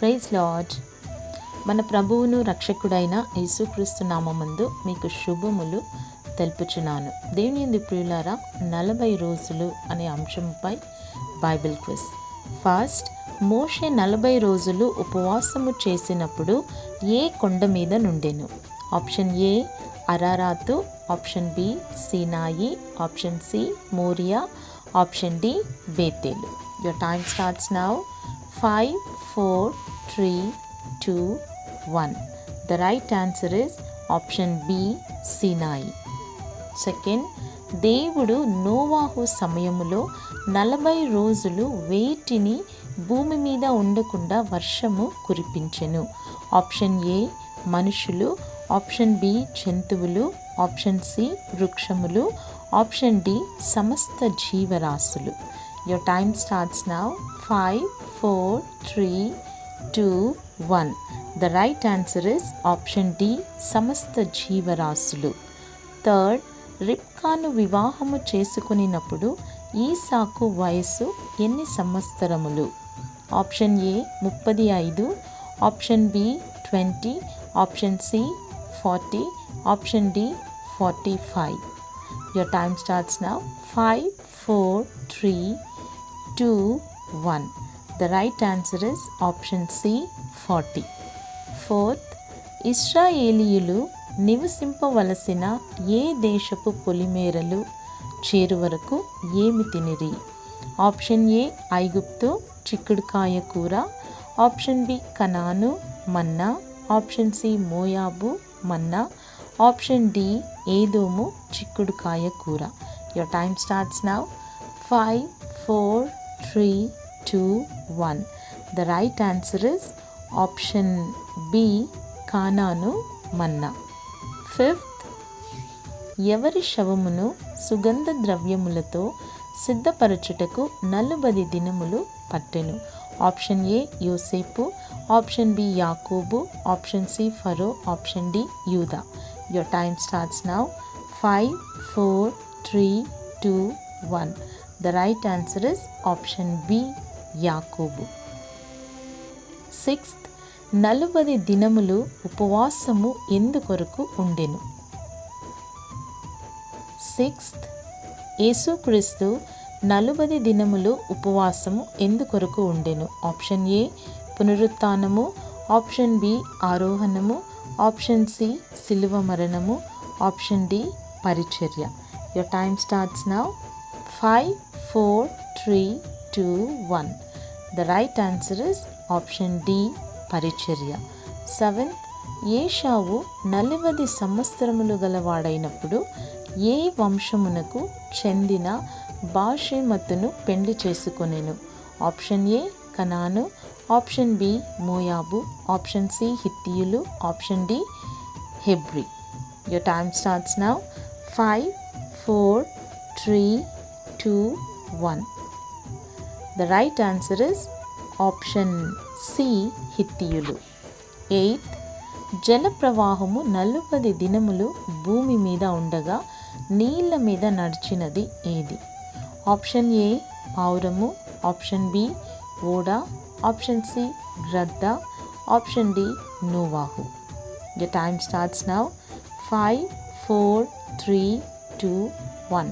Praise lord. మన ప్రభువును రక్షకుడైన యేసుక్రీస్తు నామందు మీకు శుభములు తెలుపుచున్నాను. దేవుని ప్రియులారా నలభై రోజులు అనే అంశంపై బైబిల్ క్విజ్. ఫస్ట్ మోషే నలభై రోజులు ఉపవాసము చేసినప్పుడు ఏ కొండ మీద నుండెను? ఆప్షన్ ఏ అరారాతు ఆప్షన్ బి సీనాయి option C Morya option D Bethel. Your time starts now. Five four three two one the right answer is option B Sinai second దేవుడు నోవాహు సమయములో నలభై రోజులు వేటిని భూమి మీద ఉండకుండా వర్షము కురిపించెను. ఆప్షన్ ఏ మనుషులు. ఆప్షన్ బి జంతువులు. ఆప్షన్ సి వృక్షములు. ఆప్షన్ డి సమస్త జీవరాశులు. Your time starts now five four three two one the right answer is option D సమస్త జీవరాశులు థర్డ్ రిప్కాను వివాహము చేసుకునినప్పుడు ఈసాకు వయస్సు ఎన్ని సంవత్సరములు ఆప్షన్ ఏ ముప్పది ఐదు option B twenty option C forty option D forty five your time starts now five four three two one the right answer is option C forty fourth ఇస్రాయేలీయులు నివసింపవలసిన ఏ దేశపు పొలిమేరలు చేరు వరకు ఏమి తినిరి? ఆప్షన్ ఏ ఐగుప్తు చిక్కుడుకాయ కూర. ఆప్షన్ బి కనాను మన్నా. ఆప్షన్ సి మోయాబు మన్నా. ఆప్షన్ డి ఏదోము చిక్కుడుకాయ కూర. Your time starts now five four three two one the right answer is option B Canaan మన్నా ఫిఫ్త్ ఎవరి శవమును సుగంధ ద్రవ్యములతో సిద్ధపరచుటకు నలుబది దినములు పట్టెను? ఆప్షన్ ఏ యోసేపు ఆప్షన్ బి యాకోబు ఆప్షన్ సి ఫరో ఆప్షన్ డి యూదా your time starts now five four three two one the right answer is option B యాకోబు. Sixth నలుబది దినములు ఉపవాసము ఎందుకొరకు ఉండెను? సిక్స్త్ యేసుక్రీస్తు నలుబది దినములు ఉపవాసము ఎందుకొరకు ఉండెను? ఆప్షన్ ఏ పునరుత్నము ఆప్షన్ బి ఆరోహణము ఆప్షన్ సి సిలువ మరణము ఆప్షన్ డి పరిచర్య. Your time starts now five four three two one the right answer is option D పరిచర్య సెవెంత్ ఏషావు నలవది సంవత్సరములు గలవాడైనప్పుడు ఏ వంశమునకు చెందిన బాషేమతును పెండ్లి చేసుకొనెను. ఆప్షన్ ఏ కనాను ఆప్షన్ బి మోయాబు ఆప్షన్ సి హిత్తియులు option D Hebrew your time starts now five four three two one the right answer is option C హిత్తియులు eighth జల ప్రవాహము నలుపది దినములు భూమి మీద ఉండగా నీళ్ళ మీద నడిచినది ఏది? ఆప్షన్ ఏ పావురము ఆప్షన్ బి ఓడ ఆప్షన్ సి గ్రద్ద option D Novahu the time starts now five four three two one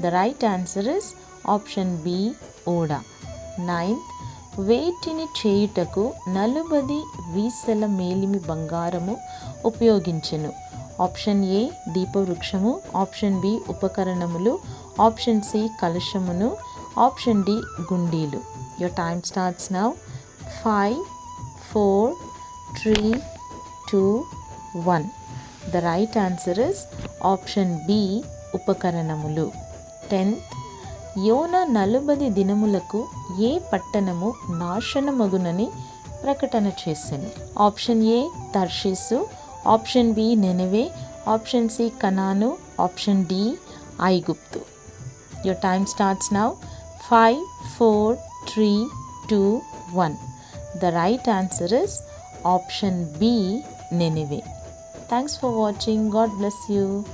the right answer is option B ఓడా ninth వేటిని చేయుటకు నలుబది వీసల మేలిమి బంగారము ఉపయోగించెను. ఆప్షన్ ఏ దీపవృక్షము. ఆప్షన్ బి ఉపకరణములు. ఆప్షన్ సి కలశమును. Option D గుండీలు. Your time starts now five four three two one the right answer is option B ఉపకరణములు. Tenth యోన నలుబది దినములకు ఏ పట్టణము నాశనమగునని ప్రకటన చేశాను ఆప్షన్ ఏ తర్షీసు ఆప్షన్ బి నెనవే ఆప్షన్ సి కనాను ఆప్షన్ డి ఐగుప్తు. Your time starts now five four three two one the right answer is option B నెనివే thanks for watching God bless you